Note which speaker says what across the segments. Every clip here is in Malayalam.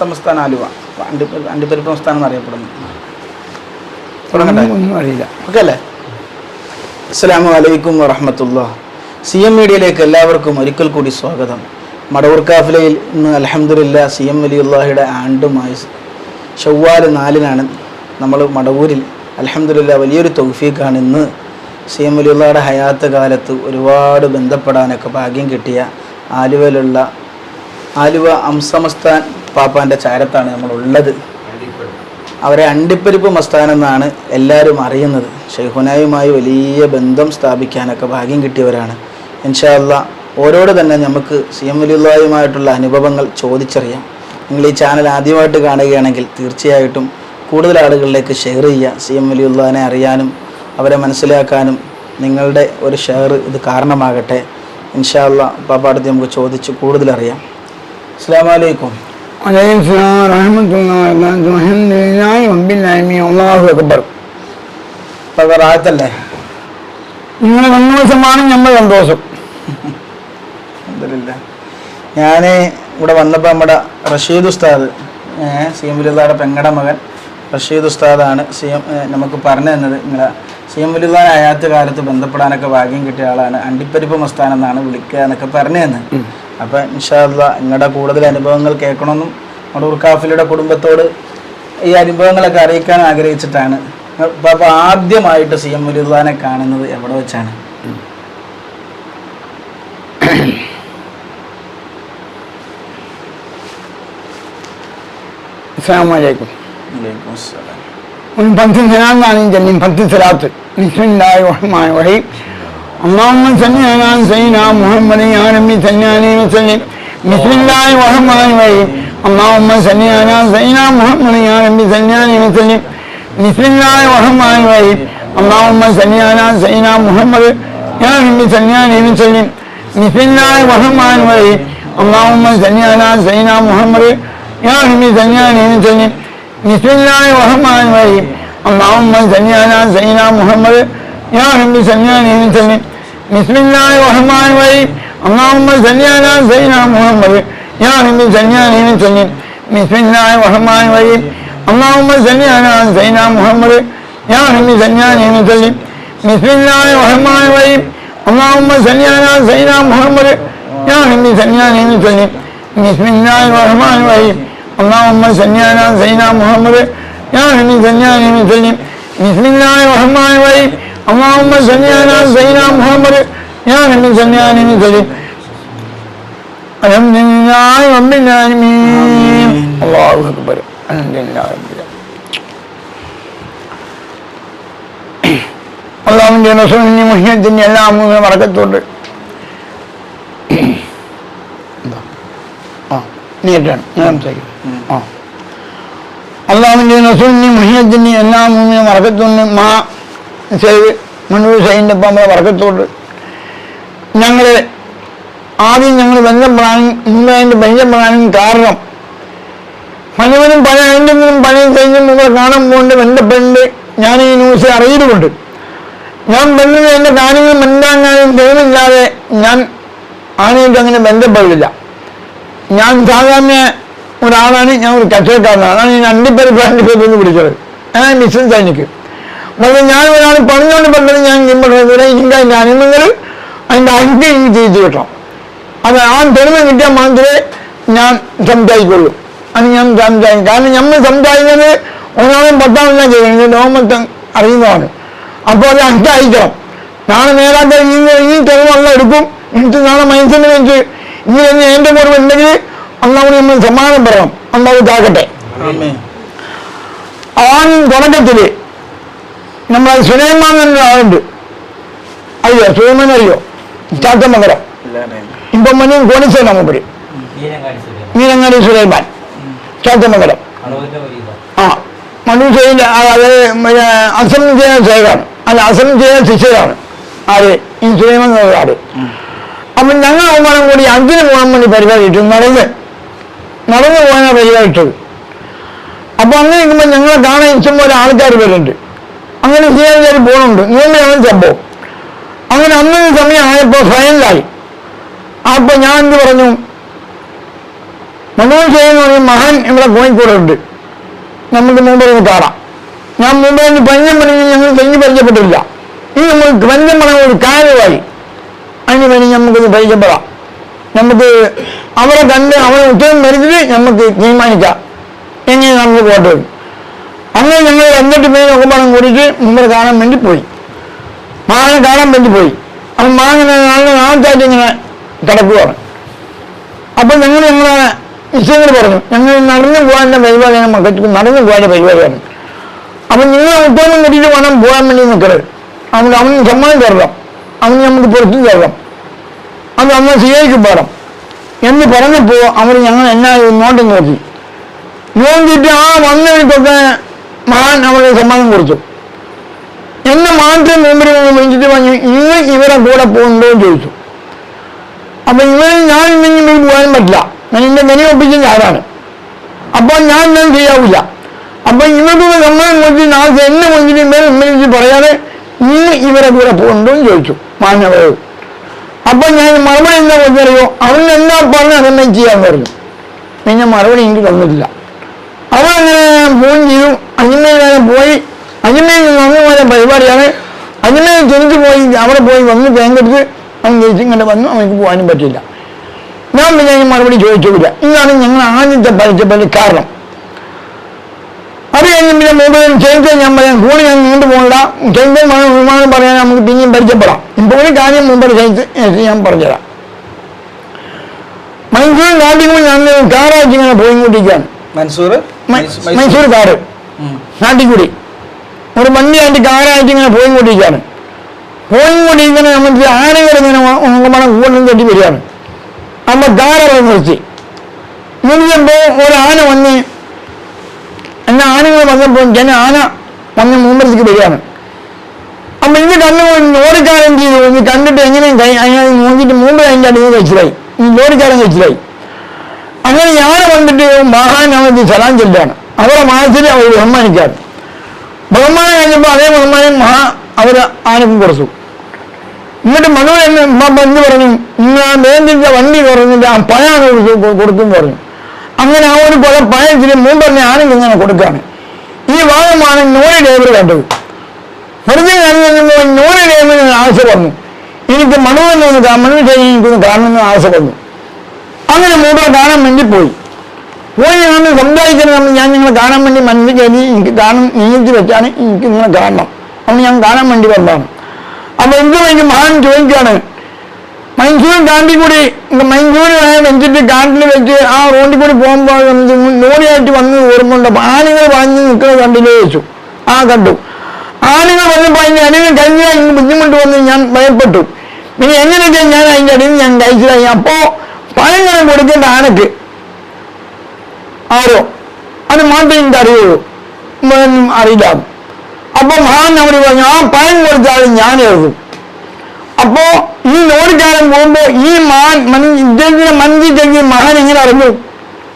Speaker 1: സംസ്ഥാനം ആലുവ. അണ്ടിപ്പരിപ്പ് സംസ്ഥാനം എന്നറിയപ്പെടുന്നു തുടങ്ങട്ടെ.
Speaker 2: അറിയില്ല.
Speaker 1: ഓക്കെ അല്ലേ? അസ്സാം വലൈക്കും വറഹമത്തുള്ള സി എം മീഡിയയിലേക്ക് എല്ലാവർക്കും ഒരിക്കൽ കൂടി സ്വാഗതം. മടവൂർ കാഫിലയിൽ ഇന്ന് അലഹമുല്ല സി എം വലിയുള്ളാഹിയുടെ ആണ്ടുമായി ഷവ്വാൽ നാലിനാണ് നമ്മൾ മടവൂരിൽ. അലഹമുല്ല വലിയൊരു തൗഫീഖാണ് ഇന്ന് സി എം വലിയുള്ളാഹിയുടെ ഹയാത്ത കാലത്ത് ഒരുപാട് ബന്ധപ്പെടാനൊക്കെ ഭാഗ്യം കിട്ടിയ ആലുവയിലുള്ള ആലുവ അംസമസ്ഥാൻ പാപ്പാന്റെ ചാരത്താണ് നമ്മളുള്ളത്. അവരെ അണ്ടിപ്പരിപ്പ് മസ്താൻ എന്നാണ് എല്ലാവരും അറിയുന്നത്. ഷെയ്ഹുനായുമായി വലിയ ബന്ധം സ്ഥാപിക്കാനൊക്കെ ഭാഗ്യം കിട്ടിയവരാണ്. ഇൻഷാല്ല ഓരോട് തന്നെ നമുക്ക് സി എം വലിയുള്ളായുമായിട്ടുള്ള അനുഭവങ്ങൾ ചോദിച്ചറിയാം. നിങ്ങൾ ഈ ചാനൽ ആദ്യമായിട്ട് കാണുകയാണെങ്കിൽ തീർച്ചയായിട്ടും കൂടുതൽ ആളുകളിലേക്ക് ഷെയർ ചെയ്യുക. സി എം വലിയുള്ളതിനെ അറിയാനും അവരെ മനസ്സിലാക്കാനും നിങ്ങളുടെ ഒരു ഷെയർ ഇത് കാരണമാകട്ടെ. ഇൻഷാല്ല പാപ്പാടത്ത് നമുക്ക് ചോദിച്ച് കൂടുതലറിയാം അസ്സാം വലൈക്കും
Speaker 2: നിങ്ങളെ സന്തോഷമാണ് നമ്മൾ സന്തോഷം.
Speaker 1: ഞാൻ ഇവിടെ വന്നപ്പോൾ നമ്മുടെ റഷീദ് ഉസ്താദ് സി എം വലിയുടെ പെങ്ങടെ മകൻ റഷീദ് ഉസ്താദാണ് സി എം നമുക്ക് പറഞ്ഞു തന്നത്. നിങ്ങളെ സി എം വലിയ അയാത്ത കാലത്ത് ബന്ധപ്പെടാനൊക്കെ ഭാഗ്യം കിട്ടിയ ആളാണ്. അണ്ടിപ്പരിപ്പ് മസ്താൻ എന്നാണ് വിളിക്കുക എന്നൊക്കെ പറഞ്ഞു തന്നത്. അപ്പം ഇൻഷാല്ല നിങ്ങളുടെ കൂടുതൽ അനുഭവങ്ങൾ കേൾക്കണമെന്നും നമ്മുടെ ഉർക്കാഫിലിയുടെ കുടുംബത്തോട് ഈ അനുഭവങ്ങളൊക്കെ അറിയിക്കാൻ ആഗ്രഹിച്ചിട്ടാണ്. അപ്പോൾ ആദ്യമായിട്ട് സി എം വലിയുള്ളാനെ കാണുന്നത് എവിടെ വെച്ചാണ്?
Speaker 2: ഒരു ഭക്തി സലാത്താണ് ചെല്ലും പത്ത് സലാത്ത്. ബിസ്മില്ലാഹി റഹ്മാൻ റഹീം. اللهم صل على سيدنا محمد يا ربي صل عليه وسلم بسم الله الرحمن الرحيم اللهم صل على سيدنا محمد يا ربي صل عليه وسلم بسم الله الرحمن الرحيم اللهم صل على سيدنا محمد يا ربي صل عليه وسلم بسم الله الرحمن الرحيم اللهم صل على سيدنا محمد يا ربي صل عليه وسلم بسم الله الرحمن الرحيم اللهم صل على سيدنا محمد يا رب صل عليه وسلم بسم الله الرحمن الرحيم. اللهم صل على سيدنا محمد. يا رب صل عليه وسلم بسم الله الرحمن الرحيم. اللهم صل على سيدنا محمد. يا رب صل عليه وسلم بسم الله الرحمن الرحيم. اللهم صل على سيدنا محمد. يا رب صل عليه وسلم بسم الله الرحمن الرحيم. اللهم صل على سيدنا محمد. يا رب صل عليه وسلم بسم الله الرحمن الرحيم. അമ്മാവുമ്മ സന്നിയാന സൈന മുഹമ്മദ്. ഞാൻ എന്നെ സന്നിയാനിന് ചൊല്ലി അലഹദില്ലാഹി റബ്ബിൽ അല്ലാഹു അക്ബർ. എല്ലാ മൂന്ന് മറക്കത്തുണ്ട് ആ നേരിട്ടാണ്. ഞാൻ എല്ലാ മൂന്ന് മാ ചെയ്ത് മുന്നൂറ് സൈന്റെ ഇപ്പം നമ്മളെ വർക്കത്തോട്ട് ഞങ്ങൾ ആദ്യം ഞങ്ങൾ ബന്ധപ്പെടാനും അതിന്റെ ബന്ധപ്പെടാനും കാരണം പലവരും പല എന്തെങ്കിലും പല കഴിഞ്ഞ് നിങ്ങളെ കാണാൻ പോകേണ്ട ബന്ധപ്പെട്ട് ഞാൻ ഈ ന്യൂസ് അറിയിലുമുണ്ട് ഞാൻ ബന്ധുന്ന എന്റെ കാര്യങ്ങൾ മനസ്സിലാക്കാനും ദൈവമില്ലാതെ ഞാൻ ആനയിട്ട് അങ്ങനെ ബന്ധപ്പെടില്ല. ഞാൻ സാധാരണ ഒരാളാണ് ഞാൻ ഒരു കച്ചവടക്കാരനാണ്. അതാണ് ഞാൻ അണ്ടിപ്പരിപ്പ് അണ്ടിപ്പരിപ്പ് എന്ന് വിളിച്ചത്. ഞാൻ ബിസിനസ് എനിക്ക് പക്ഷേ ഞാൻ ഒരാൾ പറഞ്ഞുകൊണ്ട് പെട്ടെന്ന് ഞാൻ ഇവിടെ എനിക്ക് അതിന്റെ അനുമതികൾ അതിന്റെ അഞ്ച് എനിക്ക് തിരിച്ചു കിട്ടണം അത് ആ തെളിവ് കിട്ടിയാൽ മാത്രമേ ഞാൻ സംസാരിക്കുള്ളൂ. അത് ഞാൻ സംസാരിക്കും. കാരണം നമ്മൾ സംസാരിക്കുന്നത് ഒന്നാമതും പത്താമെല്ലാം ചെയ്യുന്നത് ലോകമൊത്തം അറിയുന്നതാണ്. അപ്പോൾ അത് അഞ്ചായിരിക്കണം നാളെ നേരാത്ത ഈ ഈ തെളിവെല്ലാം എടുക്കും. എന്നിട്ട് നാളെ മനസ്സിൽ വെച്ച് ഇങ്ങനെ എന്റെ കുറവ് ഉണ്ടെങ്കിൽ അന്നാമത് നമ്മൾ സമ്മാനം പറയണം. അന്നാവ് താക്കട്ടെ
Speaker 1: ആമീൻ.
Speaker 2: ആൺ തുടക്കത്തിൽ നമ്മളെ സുലൈമാൻ എന്ന ആളുണ്ട്. അറിയോ സുലൈമാൻ അറിയോ?
Speaker 1: ചാത്ത
Speaker 2: മകരം. മനു കോണിച്ചേന മൂപ്പര്. മീനങ്ങാടി സുലൈമാൻ. ചാത്തമംഗലം ആ മനു ചെയ്ത അത് അസം ചെയ്യുന്ന സേവാണ് അല്ല അസം ചെയ്യുന്ന ശിഷ്യരാണ്. ആര്? ഈ സുലൈമാൻ ആര്? അപ്പം ഞങ്ങൾ അവമാനം കൂടി അഞ്ചിന് പോകാൻ വേണ്ടി പരിപാടി ഇട്ടു നടന്ന് നടന്നു പോകാനാണ് പരിപാടി ഇട്ടത് അപ്പൊ അങ്ങനെ ഇരിക്കുമ്പോൾ ഞങ്ങളെ കാണാൻ ഇഷ്ടം പോലെ ആൾക്കാർ വരുന്നുണ്ട്. അങ്ങനെ ചെയ്യാൻ കയറി പോകുന്നുണ്ട് ഇങ്ങനെയാണ് സംഭവം. അങ്ങനെ അന്നൊരു സമയമായപ്പോൾ ഫൈനലായി അപ്പോൾ ഞാൻ എന്ത് പറഞ്ഞു? മണൂർ ചെയ്യുന്ന ഒരു മഹാൻ ഇവിടെ കോഴിക്കോടുണ്ട്. നമുക്ക് മുമ്പ് ഒന്ന് കാണാം. ഞാൻ മുമ്പ് ഒന്ന് പഞ്ഞം പറഞ്ഞ് ഞങ്ങൾ തെങ്ങി പരിചയപ്പെട്ടില്ല ഇനി നമ്മൾ പഞ്ഞം പറഞ്ഞ ഒരു കാര്യമായി. അതിന് വേണ്ടി നമുക്കൊന്ന് പരിചയപ്പെടാം. നമുക്ക് അവരെ കണ്ട് അവരെ ഉത്തരം വരുത്തിട്ട് നമുക്ക് തീരുമാനിക്കാം. എങ്ങനെ നമുക്ക് പോട്ടെ അങ്ങനെ ഞങ്ങൾ എന്നിട്ട് പേര് ഒക്കെ പണം കൂടിയിട്ട് മുമ്പ് കാണാൻ വേണ്ടി പോയി മാങ്ങനെ കാണാൻ വേണ്ടി പോയി അപ്പം മാങ്ങനെ നല്ല നാളത്തായിട്ട് ഇങ്ങനെ കിടക്കുവാണ് അപ്പം ഞങ്ങൾ ഞങ്ങളെ വിഷയങ്ങൾ പറഞ്ഞു ഞങ്ങൾ നടന്നു പോകാന്റെ പരിപാടിയാണ് മക്കൾക്ക് നടന്നു പോകാന്റെ പരിപാടിയാണ് അപ്പം നിങ്ങൾ ഉത്തരം കിട്ടിയിട്ട് വേണം പോകാൻ വേണ്ടി നിൽക്കരുത് അവൻ അവന് സമ്മതം തരണം അവന് നമുക്ക് പുറത്തു തരണം അത് അന്ന് സ്വീകരിക്കും പാടാം എന്ന് പറഞ്ഞപ്പോൾ അവർ ഞങ്ങൾ എന്നാ നോട്ടം നോക്കി നോക്കിയിട്ട് ആ വന്നവർക്കൊക്കെ മഹാൻ അവരുടെ സമ്മതം കൊടുത്തു. എന്നെ മാത്രം മുമ്പിൽ നിന്ന് വിളിച്ചിട്ട് പറഞ്ഞു ഇന്ന് ഇവരെ കൂടെ പോകുന്നുണ്ടോ എന്ന് ചോദിച്ചു. അപ്പൊ ഇവരിൽ ഞാൻ ഇന്നെങ്കിൽ എനിക്ക് പോകാനും പറ്റില്ല. ഞാൻ എന്റെ മെനി ഒപ്പിച്ച ഞാനാണ്. അപ്പൊ ഞാൻ ഞാൻ ചെയ്യാവില്ല അപ്പൊ ഇവരുടെ സമ്മതം കൊടുത്ത് നാളെ എന്നെ വിളിച്ചിട്ട് മേൽ വിളിച്ച് പറയാതെ ഇന്ന് ഇവരെ കൂടെ പോകുന്നുണ്ടോ എന്ന് ചോദിച്ചു മാനവരോട് അപ്പൊ ഞാൻ മറുപടി എന്താ കൊടുത്തറിയോ അവൻ എന്താ പറഞ്ഞ അതെന്നെ ചെയ്യാൻ പറഞ്ഞു. പിന്നെ മറുപടി എനിക്ക് തന്നിട്ടില്ല. അവനങ്ങനെ ഫോൺ ചെയ്തു. അജ്മയിലാണ് പോയി. അജ്മയിൽ നിന്ന് വന്നു പോയ പരിപാടിയാണ്. അജ്മയിൽ തിരിച്ചു പോയി അവിടെ പോയി വന്ന് ബാങ്കെടുത്ത് അവൻ ജയിച്ച് ഇങ്ങോട്ട് വന്നു. അവനക്ക് പോകാനും പറ്റില്ല ഞാൻ പിന്നെ അതിന് മറുപടി ചോദിച്ചില്ല ഇതാണ് ഞങ്ങൾ ആദ്യത്തെ പരിചയപ്പെട്ട കാരണം. അത് കഴിഞ്ഞ് പിന്നെ മൊബൈൽ ചെയ്ത് ഞാൻ പറയാം. കൂടി ഞാൻ നീണ്ടു പോകണ്ട ചെയ്ത് വിമാനം പറയാൻ നമുക്ക് പിന്നെയും പരിചയപ്പെടാം. ഇപ്പോൾ ഒരു കാര്യം മുമ്പ് ചെയ്ത് ഞാൻ പറഞ്ഞുതരാം. മൈസൂർ നാട്ടിൽ ഞാൻ കാറായിട്ട് ഇങ്ങനെ പോയിക്കൊണ്ടിരിക്കുകയാണ്.
Speaker 1: മൻസൂർ?
Speaker 2: മൈസൂർ കാറ് നാട്ടിൽ കൂടി ഒരു വണ്ടിയായിട്ട് കാറായിട്ട് ഇങ്ങനെ പോയിക്കൊണ്ടിരിക്കുകയാണ് പോയിക്കൊണ്ടിരിക്കുന്ന നമുക്ക് ആനകൾ ഇങ്ങനെ മണം കൂടുതലും തട്ടി വരികയാണ് അമ്മ കാറൊക്കെ നിർത്തി നിർത്തിയപ്പോൾ ഒരു ആന വന്ന് എന്നെ ആനകൾ വന്നപ്പോൾ ജന ആന വന്ന് മുമ്പത്തേക്ക് വരികയാണ് അപ്പൊ ഇത് കണ്ണു ലോറിക്കാരൻ ചെയ്തു ഇത് കണ്ടിട്ട് എങ്ങനെയും കൈ അതിനെ നോക്കിയിട്ട് മുമ്പ് അതിന്റെ അടിയിൽ കഴിച്ചിലായി ഈ ലോറിക്കാരൻ കഴിച്ചിലായി അങ്ങനെ ഞാൻ വന്നിട്ട് മഹാൻ അവർക്ക് സലാം ചെല്ലാണ് അവരെ മനസ്സിൽ അവർ ബഹുമാനിക്കാറ്. ബഹുമാനം കഴിഞ്ഞപ്പോൾ അതേ ബഹുമാനം മഹാ അവർ ആനക്കും കുറച്ചു എന്നിട്ട് മനു എന്ന് ഉമ്മ പറഞ്ഞു? ഇന്ന് ആ വേണ്ടിന്റെ വണ്ടി കുറഞ്ഞിട്ട് ആ പഴം കൊടുക്കും പറഞ്ഞു. അങ്ങനെ ആ ഒരു പഴ പഴത്തിന് മുമ്പ് പറഞ്ഞ ആനക്ക് ഇങ്ങനെ കൊടുക്കുകയാണ് ഈ ഭാഗമാണ് നോയി ഡേവർ കണ്ടത്. വെറുതെ കഴിഞ്ഞപ്പോൾ നോയി ഡ്രൈവറിന് ആശ പറഞ്ഞു എനിക്ക് ഒന്ന് കാരണം മനു ശരി എനിക്കൊന്ന് ആശ വന്നു. അങ്ങനെ മൂപ്പരെ കാണാൻ വേണ്ടി പോയി. പോയി ഞങ്ങൾ സംസാരിക്കുന്നത് ഞാൻ നിങ്ങളെ കാണാൻ വേണ്ടി മനസ്സിൽ കരുതി എനിക്ക് കാണും നീട്ടി വെച്ചാണ് എനിക്ക് നിങ്ങളെ കാണണം. അന്ന് ഞാൻ കാണാൻ വേണ്ടി വന്നതാണ്. അപ്പൊ എന്ത് എനിക്ക് മഹാൻ ചോദിക്കുകയാണ് മൈസൂർ കാണ്ടി കൂടി മൈസൂർ വെച്ചിട്ട് കാണ്ടിൽ വെച്ച് ആ റോഡിൽ കൂടി പോകുമ്പോൾ ലോറിയായിട്ട് വന്ന് ഓർമ്മയുണ്ട്. അപ്പൊ ആനകൾ വാങ്ങി നിൽക്കുന്നത് കണ്ടില്ലേ വെച്ചു ആ കണ്ടു. ആനകൾ വന്നപ്പോൾ അതിന്റെ അടിയിൽ കഴിഞ്ഞാൽ ബുദ്ധിമുട്ട് വന്ന് ഞാൻ ഭയപ്പെട്ടു. പിന്നെ എങ്ങനെയൊക്കെ ഞാൻ അതിന്റെ അടിയിൽ ഞാൻ കഴിച്ചിലായി അപ്പോ പഴങ്ങൾ കൊടുക്കേണ്ട ആനക്ക് ആരോ? അത് എനിക്ക് അറിയുള്ളൂ. അറിയില്ല. അപ്പൊ മഹാൻ അവിടെ പറഞ്ഞു ആ പഴം കൊടുത്താൽ ഞാൻ എഴുതും. അപ്പോ ഈ ലോറിക്കാരൻ പോകുമ്പോ ഈ മഹാൻ ഇദ്ദേഹത്തിന്റെ തെങ്ങി മഹാൻ എങ്ങനെ അറിഞ്ഞു?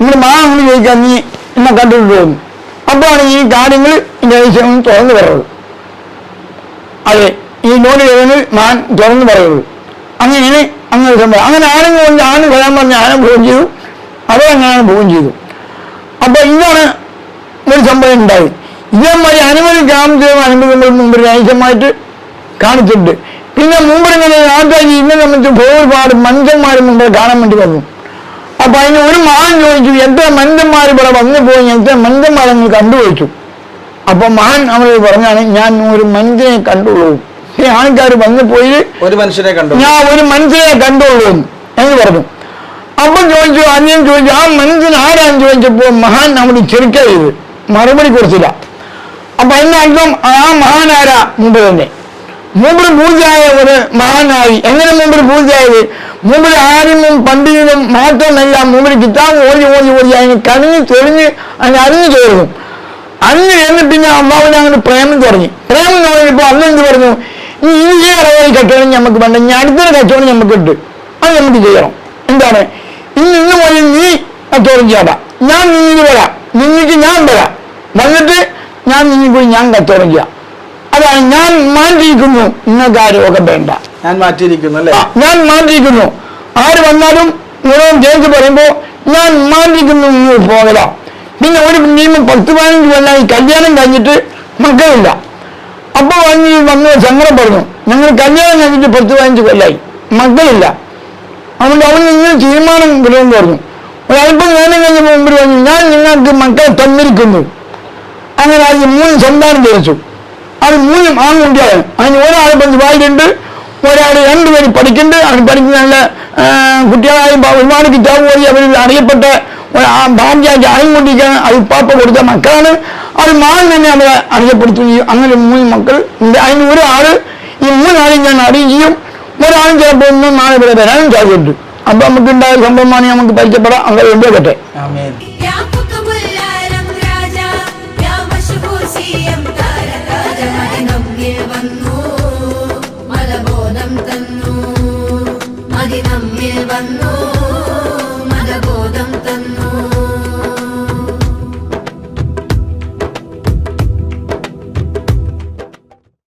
Speaker 2: നിങ്ങൾ മഹാൻ ഒന്ന് ചോദിക്കാൻ നീ എന്നെ കണ്ടിട്ട് പോകുന്നു അപ്പോഴാണ് ഈ കാര്യങ്ങൾ ദേശം തുറന്നു പറയുന്നത്. അതെ ഈ ലോറി കഴിഞ്ഞ് മഹാൻ തുറന്നു പറയുന്നത്. അങ്ങനെ അങ്ങനെ സംഭവം അങ്ങനെ ആരും കൊണ്ട് ആനും വരാൻ പറഞ്ഞ ആന പോവുകയും ചെയ്തു? അവരങ്ങനെ പോവുകയും ചെയ്തു. അപ്പൊ ഇതാണ് ഒരു സംഭവം ഉണ്ടായി. ഇതേമാതിരി അനുമതി ഗ്രാമത്തിലും അനുഭവങ്ങൾ മുമ്പ് രാജ്യമായിട്ട് കാണിച്ചിട്ടുണ്ട്. പിന്നെ മുമ്പ് ഇങ്ങനെ രാജാജി ഇന്നെ സംബന്ധിച്ച് ഒരുപാട് മനുഷ്യന്മാരും മുമ്പ് കാണാൻ വേണ്ടി വന്നു. അപ്പൊ അതിന് ഒരു മഹാൻ ചോദിച്ചു എത്ര മനുഷ്യന്മാർ ഇവിടെ വന്നു പോയി? എത്ര മനുഷ്യന്മാരെ കണ്ടുപോയിച്ചു അപ്പൊ മഹാൻ അവരോട് പറഞ്ഞാണ് ഞാൻ ഒരു മനുഷ്യനെ കണ്ടുള്ളൂ. ഈ ആൾക്കാർ വന്നു പോയി
Speaker 1: ഒരു മനുഷ്യനെ കണ്ടു
Speaker 2: ഞാൻ ഒരു മനുഷ്യനെ കണ്ടുള്ളൂ എന്ന് പറഞ്ഞു. അപ്പൊ ചോദിച്ചു അന്യം ചോദിച്ചു ആ മനുഷ്യൻ ആരാന്ന് ചോദിച്ചപ്പോ മഹാൻ നമ്മുടെ ചെറുക്കരുത് മറുപടി കൊടുത്തില്ല. അപ്പൊ എന്നർത്ഥം ആ മഹാനാര മുമ്പ് തന്നെ. മൂപ്പര് പൂജയായ ഒരു മഹാനായി. എങ്ങനെ മുമ്പിൽ പൂജയായത് മുമ്പിൽ ആരിമും പണ്ഡിതനും മാത്രമല്ല മുമ്പിൽ കിതാബ് ഓടി ഓടി ഓടി അതിന് കണിഞ്ഞ് തെളിഞ്ഞ് അതിന് അറിഞ്ഞു ചേർന്നു. അന്ന് എന്ന് പിന്നെ അമ്മാവിനെ അങ്ങനെ പ്രേമം തുടങ്ങി. പ്രേമം തുടങ്ങിയപ്പോൾ അന്ന് എന്ത് പറഞ്ഞു? ഈ ഈ അളവിൽ കച്ചവടം നമുക്ക് വേണ്ട. ഇനി അടുത്തൊരു കച്ചവടം നമുക്ക് ഉണ്ട് അത് നമുക്ക് ചെയ്യണം. എന്താണ്? ഇന്ന് ഇന്ന് മുതൽ നീ കച്ചവടം ചെയ്യണ്ട ഞാൻ നിന്നിന് വരാം. നിന്നിട്ട് ഞാൻ വരാം. വന്നിട്ട് ഞാൻ നിന്നിൽ പോയി ഞാൻ കച്ചവടം ചെയ്യാം. അതാണ് ഞാൻ മാറ്റിയിരിക്കുന്നു. നിങ്ങൾക്ക് ആ രോഗം വേണ്ട.
Speaker 1: ഞാൻ മാറ്റിയിരിക്കുന്നു അല്ലേ?
Speaker 2: ഞാൻ മാറ്റിയിരിക്കുന്നു. ആര് വന്നാലും നിങ്ങളും ജയിച്ച് പറയുമ്പോൾ ഞാൻ മാറ്റിയിരിക്കുന്നു നിങ്ങൾ പോകലാം. പിന്നെ ഒരു നിയമം പത്ത് പതിനഞ്ച് കൊല്ലമായി കല്യാണം കഴിഞ്ഞിട്ട് മക്കളില്ല. അപ്പൊ വന്ന് വന്ന് സങ്കടം പറഞ്ഞു. ഞങ്ങൾ കല്യാണം കഴിഞ്ഞിട്ട് പത്ത് പതിനഞ്ച് കൊല്ലായി. മക്കളില്ല. അതുകൊണ്ട് അവൻ ഇങ്ങനെ തീരുമാനം വിടുമെന്ന് പറഞ്ഞു. ഒരല്പം നേരം കഴിഞ്ഞപ്പോൾ മുമ്പിൽ പറഞ്ഞു ഞാൻ നിങ്ങൾക്ക് മക്കളെ തന്നിരിക്കുന്നു. അങ്ങനെ അത് മൂന്ന് സന്താനം ജനിച്ചു അത് മൂന്നും ആൺകുട്ടിയാണ് അതിന് ഒരാൾ ഇപ്പം വായിലുണ്ട് ഒരാൾ രണ്ടുപേര് പഠിക്കുന്നുണ്ട്. അവർ പഠിക്കുന്ന നല്ല കുട്ടികളായി ഒരുപാട് കിതാബ് പോയി അവരിൽ അറിയപ്പെട്ട ഭാഗ്യാക്കി ആൺകുട്ടിക്കാണ് അത് ഉപ്പാപ്പ കൊടുത്ത മക്കളാണ്. അത് മാൻ തന്നെ അവരെ അറിയപ്പെടുത്തുകയും ചെയ്യും അങ്ങനെ മൂന്ന് മക്കൾ ഉണ്ട്. അതിന് ഒരാൾ ഈ മൂന്നാളും ഞാൻ അറിയുകയും ചെയ്യും ഒരാളും ചിലപ്പോൾ ഒന്നും നാളെ വരെ വരാനും സാധ്യതയുണ്ട് അപ്പൊ നമുക്ക് ഉണ്ടായ സംഭവമാണ് നമുക്ക് പരിചയപ്പെടാം. അങ്ങനെ കൊണ്ടുപോകട്ടെ
Speaker 3: ആമേൻ.